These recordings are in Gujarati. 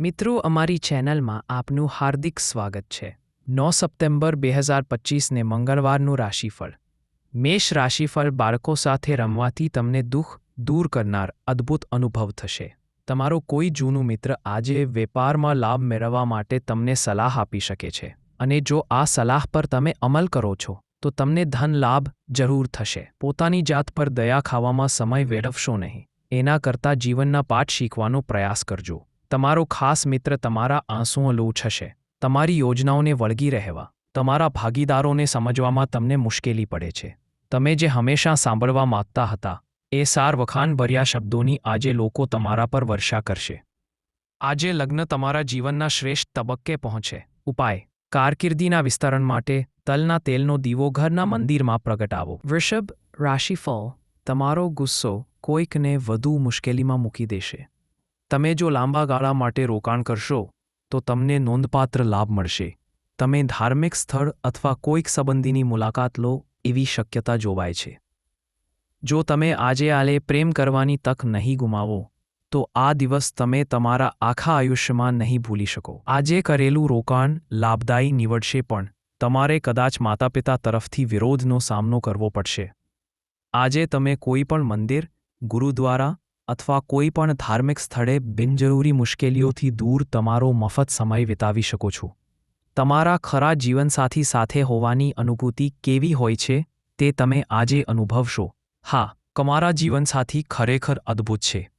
મિત્રો, અમારી ચેનલમાં આપનું હાર્દિક સ્વાગત છે. નવ સપ્ટેમ્બર બે હજાર પચીસને મંગળવારનું રાશિફળ. મેષ રાશિફળ બાળકો સાથે રમવાથી તમને દુઃખ દૂર કરનાર અદ્ભુત અનુભવ થશે. તમારો કોઈ જૂનું મિત્ર આજે વેપારમાં લાભ મેળવવા માટે તમને સલાહ આપી શકે છે. અને જો આ સલાહ પર તમે અમલ કરો છો, તો તમને ધન લાભ જરૂર થશે. પોતાની જાત પર દયા ખાવામાં સમય વેડવશો નહીં. એના કરતાં જીવનના પાઠ શીખવાનો પ્રયાસ કરજો. તમારો ખાસ મિત્ર તમારા આંસુઓ લૂછશે તમારી યોજનાઓને વળગી રહેવા. તમારા ભાગીદારોને સમજવામાં તમને મુશ્કેલી પડે છે. તમે જે હંમેશા સાંભળવા માંગતા હતા, એ સાર વખાણભર્યા શબ્દોની આજે લોકો તમારા પર વર્ષા કરશે. આજે લગ્ન તમારા જીવનના શ્રેષ્ઠ તબક્કે પહોંચે. ઉપાય. કારકિર્દીના વિસ્તરણ માટે તલના તેલનો દીવો ઘરના મંદિરમાં પ્રગટાવો. વૃષભ રાશિફળ. તમારો ગુસ્સો કોઈકને વધુ મુશ્કેલીમાં મૂકી દેશે. તમે જો લાંબા ગાળા માટે રોકાણ કરશો, તો તમને નોંધપાત્ર લાભ મળશે. તમે ધાર્મિક સ્થળ અથવા કોઈક સંબંધીની મુલાકાત લો એવી શક્યતા જોવાય છે. જો તમે આજે આલે પ્રેમ કરવાની તક નહીં ગુમાવો, તો આ દિવસ તમે તમારા આખા આયુષ્યમાં નહીં ભૂલી શકો. આજે કરેલું રોકાણ લાભદાયી નીવડશે પણ તમારે કદાચ માતાપિતા તરફથી વિરોધનો સામનો કરવો પડશે. આજે તમે કોઈ પણ મંદિર, ગુરુદ્વારા અથવા કોઈ પણ ધાર્મિક સ્થળે બિનજરૂરી મુશ્કેલીઓથી દૂર તમારો મફત સમય વિતાવી શકો છો. તમારા ખરા જીવનસાથી સાથે હોવાની અનુભૂતિ કેવી હોય છે તે તમે આજે અનુભવશો. હા, તમારા જીવનસાથી ખરેખર અદ્ભુત છે.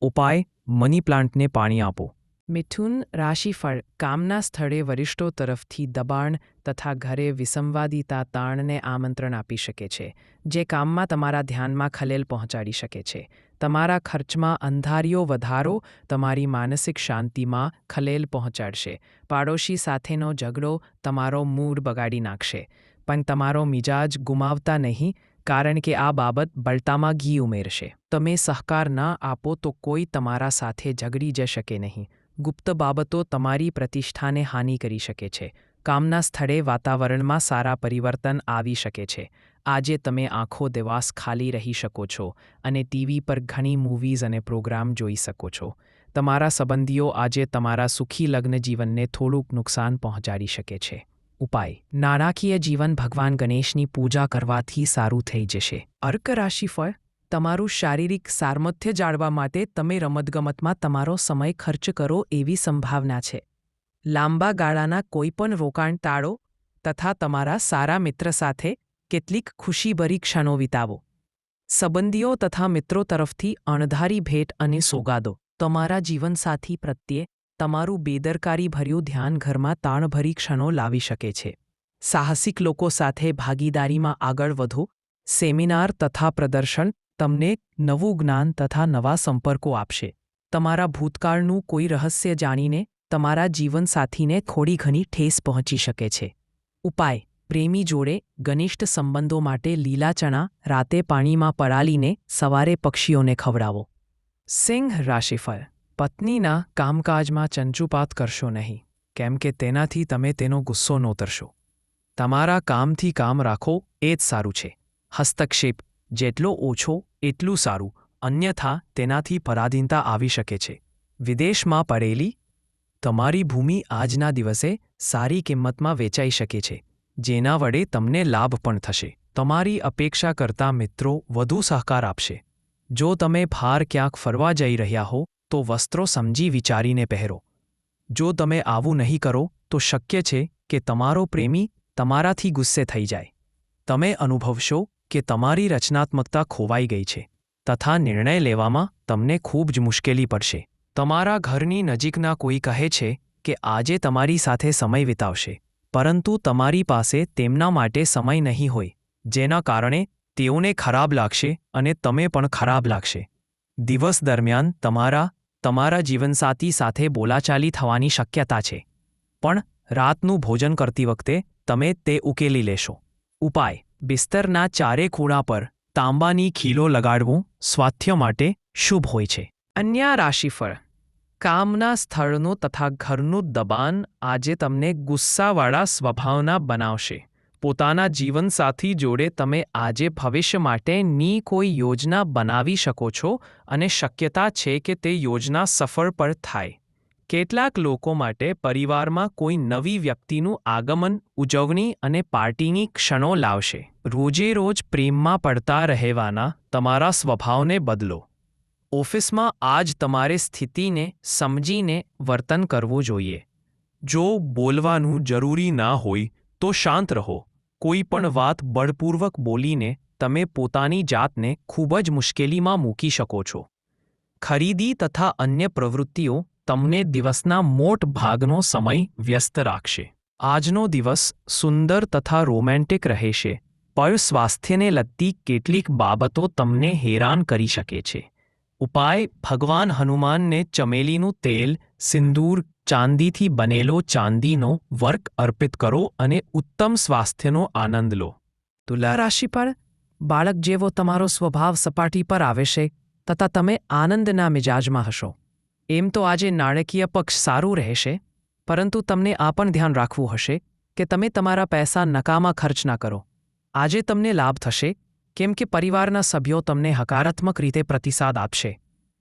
ઉપાય, મની પ્લાન્ટને પાણી આપો. મિથુન રાશિફળ, કામના સ્થળે વરિષ્ઠો તરફથી દબાણ તથા ઘરે વિસંવાદિતા તાણને આમંત્રણ આપી શકે છે, જે કામમાં તમારા ધ્યાનમાં ખલેલ પહોંચાડી શકે છે. તમારા ખર્ચમાં અંધારીઓ વધારો તમારી માનસિક શાંતિમાં ખલેલ પહોંચાડશે. પાડોશી સાથેનો ઝઘડો તમારો મૂડ બગાડી નાખશે. પણ તમારો મિજાજ ગુમાવતા નહીં, કારણ કે આ બાબત બળતામાં ઘી ઉમેરશે. તમે સહકાર ન આપો તો કોઈ તમારા સાથે ઝઘડી જ શકે નહીં. ગુપ્ત બાબતો તમારી પ્રતિષ્ઠાને હાનિ કરી શકે છે. કામના સ્થળે વાતાવરણમાં સારા પરિવર્તન આવી શકે છે. આજે તમે આંખો દેવાસ ખાલી રહી શકો છો અને ટીવી પર ઘણી મૂવીઝ અને પ્રોગ્રામ જોઈ શકો છો. તમારા સંબંધીઓ આજે તમારા સુખી લગ્ન જીવનને થોડુંક નુકસાન પહોંચાડી શકે છે. ઉપાય. નાણાકીય જીવન ભગવાન ગણેશની પૂજા કરવાથી સારું થઈ જશે. અર્ક રાશિફળ તમારું શારીરિક સામર્થ્ય જાળવા માટે તમે રમતગમતમાં તમારો સમય ખર્ચ કરો એવી સંભાવના છે. લાંબા ગાળાના કોઈપણ રોકાણ ટાળો તથા તમારા સારા મિત્ર સાથે કેટલીક ખુશીભરી ક્ષણો વિતાવો. સંબંધીઓ તથા મિત્રો તરફથી અણધારી ભેટ અને સોગાદો. તમારા જીવનસાથી પ્રત્યે તમારું બેદરકારીભર્યું ધ્યાન ઘરમાં તાણભરી ક્ષણો લાવી શકે છે. સાહસિક લોકો સાથે ભાગીદારીમાં આગળ વધો. સેમિનાર તથા પ્રદર્શન તમને નવું જ્ઞાન તથા નવા સંપર્કો આપશે. તમારા ભૂતકાળનું કોઈ રહસ્ય જાણીને તમારા જીવનસાથીને થોડી ઘણી ઠેસ પહોંચી શકે છે. ઉપાય. પ્રેમી જોડે ઘનિષ્ઠ સંબંધો માટે લીલા ચણા રાતે પાણીમાં પડાલીને સવારે પક્ષીઓને ખવડાવો. સિંહ રાશિફળ. પત્નીના કામકાજમાં ચંચુપાત કરશો નહીં, કેમ કે તેનાથી તમે તેનો ગુસ્સો નોતરશો. તમારા કામથી કામ રાખો એ જ સારું છે. હસ્તક્ષેપ. જેટલો ઓછો, એટલું સારું, અન્યથા તેનાથી પરાધીનતા આવી શકે છે. વિદેશમાં પડેલી તમારી ભૂમિ આજના દિવસે સારી કિંમતમાં વેચાઈ શકે છે, જેના વડે તમને લાભ પણ થશે. તમારી અપેક્ષા કરતા મિત્રો વધુ સહકાર આપશે. જો તમે ભાર ક્યાંક ફરવા જઈ રહ્યા હો, તો વસ્ત્રો સમજી વિચારીને પહેરો. જો તમે આવું નહીં કરો, તો શક્ય છે કે તમારો પ્રેમી તમારાથી ગુસ્સે થઈ જાય. તમે અનુભવશો કે તમારી રચનાત્મકતા ખોવાઈ ગઈ છે, તથા નિર્ણય લેવામાં તમને ખૂબ જ મુશ્કેલી પડશે. તમારા ઘરની નજીકના કોઈ કહે છે કે, આજે તમારી સાથે સમય વિતાવશે. પરંતુ તમારી પાસે તેમના માટે સમય નહીં હોય, જેના કારણે તેઓને ખરાબ લાગશે અને તમે પણ ખરાબ લાગશે. દિવસ દરમિયાન તમારા તમારા જીવનસાથી સાથે બોલાચાલી થવાની શક્યતા છે. પણ રાતનું ભોજન કરતી વખતે તમે તે ઉકેલી લેશો. ઉપાય. બિસ્તરના ચારે ખૂણા પર તાંબાની ખીલો લગાડવું સ્વાસ્થ્ય માટે શુભ હોય છે. અન્ય રાશિફળ. કામના સ્થળનું તથા ઘરનું દબાણ આજે તમને ગુસ્સાવાળા સ્વભાવના બનાવશે. પોતાના જીવનસાથી જોડે તમે આજે ભવિષ્ય માટેની કોઈ યોજના બનાવી શકો છો અને શક્યતા છે કે તે યોજના સફળ પર થાય. કેટલાક લોકો માટે પરિવારમાં કોઈ નવી વ્યક્તિનું આગમન, ઉજવણી અને પાર્ટીની ક્ષણો લાવશે. રોજે રોજ પ્રેમમાં પડતા રહેવાના તમારા સ્વભાવને બદલો. ઓફિસમાં આજ તમારે સ્થિતિને સમજીને વર્તન કરવું જોઈએ. જો બોલવાનું જરૂરી ના હોય, તો શાંત રહો. કોઈ પણ વાત બળપૂર્વક બોલીને તમે પોતાની જાતને ખૂબ જ મુશ્કેલીમાં મૂકી શકો છો. ખરીદી તથા અન્ય પ્રવૃત્તિઓ તમને દિવસના મોટ ભાગનો સમય વ્યસ્ત રાખશે. આજનો દિવસ સુંદર તથા રોમેન્ટિક રહેશે. પણ સ્વાસ્થ્યને લગતી કેટલીક બાબતો તમને હેરાન કરી શકે છે. ઉપાય ભગવાન હનુમાનને ચમેલીનું તેલ, સિંદૂર, ચાંદીથી બનેલો ચાંદીનો વર્ક અર્પિત કરો અને ઉત્તમ સ્વાસ્થ્યનો આનંદ લો. તુલા રાશિ પર બાળક જેવો તમારો સ્વભાવ સપાટી પર આવે છે તથા તમે આનંદના મિજાજમાં હશો. એમ તો આજે નાણાકીય પક્ષ સારું રહેશે, પરંતુ તમને આ પણ ધ્યાન રાખવું હશે કે તમે તમારા પૈસા નકામા ખર્ચ ના કરો. આજે તમને લાભ થશે કેમ કે પરિવારના સભ્યો તમને હકારાત્મક રીતે પ્રતિસાદ આપશે.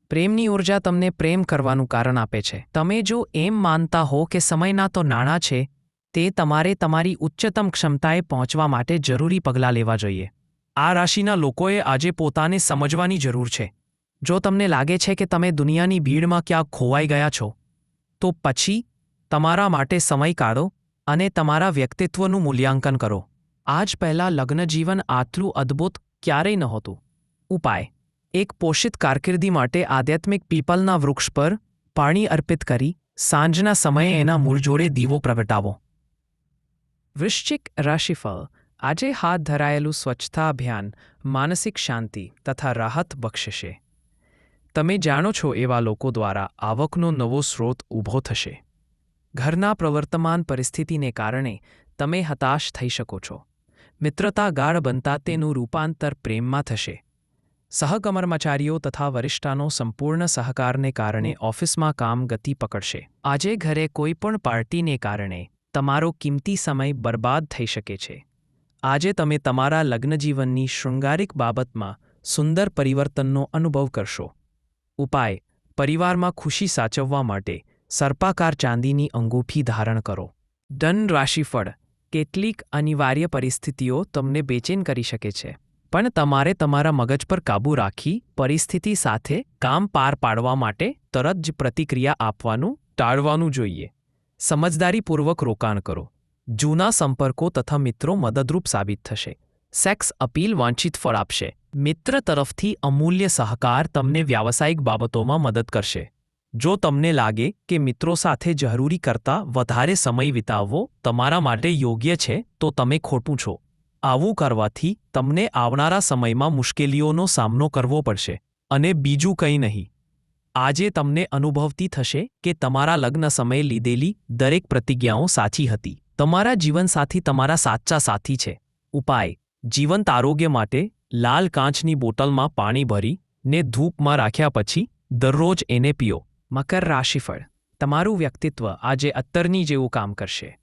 પ્રેમની ઊર્જા તમને પ્રેમ કરવાનું કારણ આપે છે. તમે જો એમ માનતા હો કે સમયના તો નાણાં છે, તે તમારે તમારી ઉચ્ચતમ ક્ષમતાએ પહોંચવા માટે જરૂરી પગલાં લેવા જોઈએ. આ રાશિના લોકોએ આજે પોતાને સમજવાની જરૂર છે. જો તમને લાગે છે કે તમે દુનિયાની ભીડમાં ક્યાંક ખોવાઈ ગયા છો, તો પછી તમારા માટે સમય કાઢો અને તમારા વ્યક્તિત્વનું મૂલ્યાંકન કરો. આજ પહેલાં લગ્નજીવન આટલું અદ્ભુત ક્યારેય નહોતું ઉપાય. એક પોષિત કારકિર્દી માટે આધ્યાત્મિક પીપલના વૃક્ષ પર પાણી અર્પિત કરી સાંજના સમયે એના મૂળ જોડે દીવો પ્રગટાવો. વૃશ્ચિક રાશિફળ. આજે હાથ ધરાયેલું સ્વચ્છતા અભિયાન માનસિક શાંતિ તથા રાહત બક્ષશે. તમે જાણો છો એવા લોકો દ્વારા આવકનો નવો સ્રોત ઊભો થશે. ઘરના પ્રવર્તમાન પરિસ્થિતિને કારણે તમે હતાશ થઈ શકો છો. મિત્રતા ગાઢ બનતા તેનું રૂપાંતર પ્રેમમાં થશે. સહકર્મચારીઓ તથા વરિષ્ઠાનો સંપૂર્ણ સહકારને કારણે ઓફિસમાં કામ ગતિ પકડશે. આજે ઘરે કોઈ પણ પાર્ટીને કારણે તમારો કિંમતી સમય બરબાદ થઈ શકે છે. આજે તમે તમારા લગ્નજીવનની શૃંગારિક બાબતમાં સુંદર પરિવર્તનનો અનુભવ કરશો. ઉપાય, પરિવારમાં ખુશી સાચવવા માટે સર્પાકાર ચાંદીની અંગૂઠી ધારણ કરો. ધન રાશિફળ કેટલીક અનિવાર્ય પરિસ્થિતિઓ તમને બેચેન કરી શકે છે. પણ તમારે તમારા મગજ પર કાબૂ રાખી પરિસ્થિતિ સાથે કામ પાર પાડવા માટે તરત જ પ્રતિક્રિયા આપવાનું ટાળવાનું જોઈએ. સમજદારીપૂર્વક રોકાણ કરો. જૂના સંપર્કો તથા મિત્રો મદદરૂપ સાબિત થશે. સેક્સ અપીલ વાંછિત ફળ આપશે. મિત્ર તરફથી અમૂલ્ય સહકાર તમને વ્યાવસાયિક બાબતોમાં મદદ કરશે. જો તમને લાગે કે મિત્રો સાથે જરૂરી કરતાં વધારે સમય વિતાવવો તમારા માટે યોગ્ય છે, તો તમે ખોટું છો. આવું કરવાથી તમને આવનારા સમયમાં મુશ્કેલીઓનો સામનો કરવો પડશે. અને બીજું કંઈ નહીં. આજે તમને અનુભવતી થશે કે તમારા લગ્ન સમયે લીધેલી દરેક પ્રતિજ્ઞાઓ સાચી હતી. તમારા જીવનસાથી તમારા સાચા સાથી છે. ઉપાય. જીવંત આરોગ્ય માટે લાલ કાચની બોટલમાં પાણી ભરી ને ધૂપમાં રાખ્યા પછી દરરોજ એને પીઓ. મકર રાશિફળ. તમારું વ્યક્તિત્વ આજે અત્તરની જેવું કામ કરશે.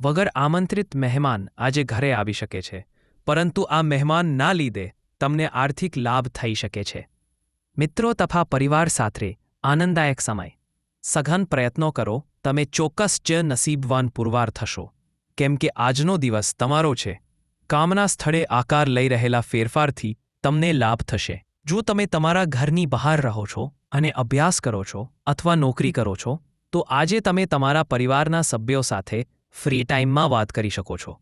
વગર આમંત્રિત મહેમાન આજે ઘરે આવી શકે છે. પરંતુ આ મહેમાન ના લીધે તમને આર્થિક લાભ થઈ શકે છે. મિત્રો તથા પરિવાર સાથે આનંદદાયક સમય. સઘન પ્રયત્નો કરો, તમે ચોક્કસ જ નસીબવાન પુરવાર થશો. કેમ કે આજનો દિવસ તમારો છે. કામના સ્થળે આકાર લઈ રહેલા ફેરફારથી તમને લાભ થશે. જો તમે તમારા ઘરની બહાર રહો છો અને અભ્યાસ કરો છો અથવા નોકરી કરો છો તો આજે તમે તમારા પરિવારના સભ્યો સાથે ફ્રી ટાઈમમાં વાત કરી શકો છો.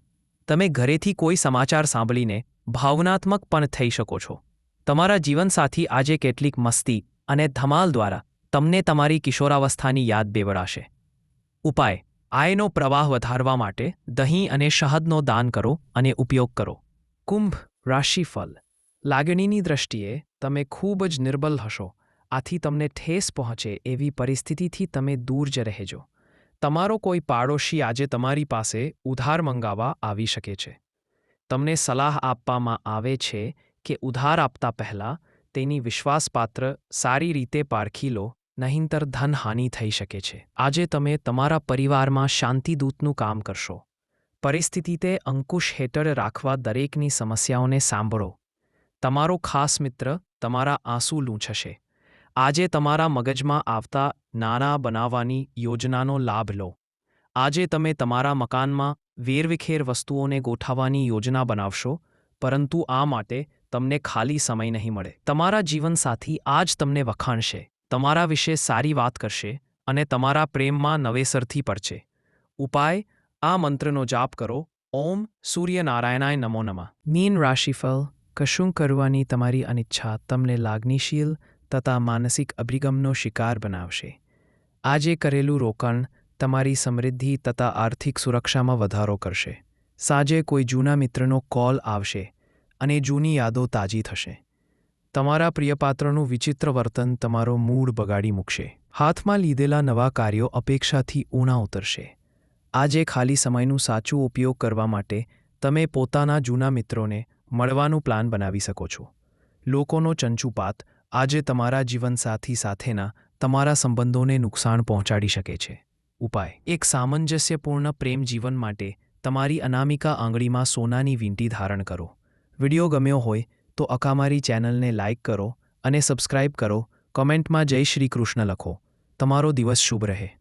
તમે ઘરેથી કોઈ સમાચાર સાંભળીને ભાવનાત્મક પણ થઈ શકો છો. તમારા જીવનસાથી આજે કેટલીક મસ્તી અને ધમાલ દ્વારા તમને તમારી કિશોરાવસ્થાની યાદ બેવડાશે. ઉપાય આયનો પ્રવાહ વધારવા માટે દહીં અને શહદનો દાન કરો અને ઉપયોગ કરો. કુંભ રાશિફળ. લાગણીની દ્રષ્ટિએ તમે ખૂબ જ નિર્બલ હશો. આથી તમને ઠેસ પહોંચે એવી પરિસ્થિતિથી તમે દૂર જ રહેજો. તમારો કોઈ પાડોશી આજે તમારી પાસે ઉધાર મંગાવવા આવી શકે છે. તમને સલાહ આપવામાં આવે છે કે ઉધાર આપતા પહેલાં તેની વિશ્વાસપાત્ર, સારી રીતે પારખી લો, નહીંતર ધનહાનિ થઈ શકે છે. આજે તમે તમારા પરિવારમાં શાંતિદૂતનું કામ કરશો. પરિસ્થિતિ તે અંકુશ હેઠળ રાખવા દરેકની સમસ્યાઓને સાંભળો. તમારો ખાસ મિત્ર તમારા આંસુ લૂંછશે. આજે તમારા મગજમાં આવતા નાણાં બનાવવાની યોજનાનો લાભ લો. આજે તમે તમારા મકાનમાં વેરવિખેર વસ્તુઓને ગોઠવવાની યોજના બનાવશો, પરંતુ આ માટે તમને ખાલી સમય નહીં મળે. તમારા જીવનસાથી આ જ તમને વખાણશે. તમારા વિશે સારી વાત કરશે અને તમારા પ્રેમમાં નવેસરથી પડશે. ઉપાય, આ મંત્રનો જાપ કરો. ઓમ સૂર્યનારાયણાય નમો નમા. મીન રાશિફળ કશું કરવાની તમારી અનિચ્છા તમને લાગણીશીલ તથા માનસિક અભિગમનો શિકાર બનાવશે. આજે કરેલું રોકાણ તમારી સમૃદ્ધિ તથા આર્થિક સુરક્ષામાં વધારો કરશે. સાંજે કોઈ જૂના મિત્રનો કોલ આવશે અને જૂની યાદો તાજી થશે. તમારા પ્રિયપાત્રનું વિચિત્ર વર્તન તમારો મૂડ બગાડી મૂકશે. હાથમાં લીધેલા નવા કાર્યો અપેક્ષાથી ઊણા ઉતરશે. આજે ખાલી સમયનું સાચું ઉપયોગ કરવા માટે તમે પોતાના જૂના મિત્રોને મળવાનું પ્લાન બનાવી શકો છો. લોકોનો ચંચુપાત આજે તમારા જીવનસાથી સાથેના તમારા સંબંધોને નુકસાન પહોંચાડી શકે છે. ઉપાય. એક સામંજસ્યપૂર્ણ પ્રેમ જીવન માટે તમારી અનામિકા આંગળીમાં સોનાની વીંટી ધારણ કરો. વિડિયો ગમ્યો હોય તો અકામારી ચેનલને લાઇક કરો અને સબસ્ક્રાઇબ કરો. કોમેન્ટમાં જય શ્રી કૃષ્ણ લખો. તમારો દિવસ શુભ રહે.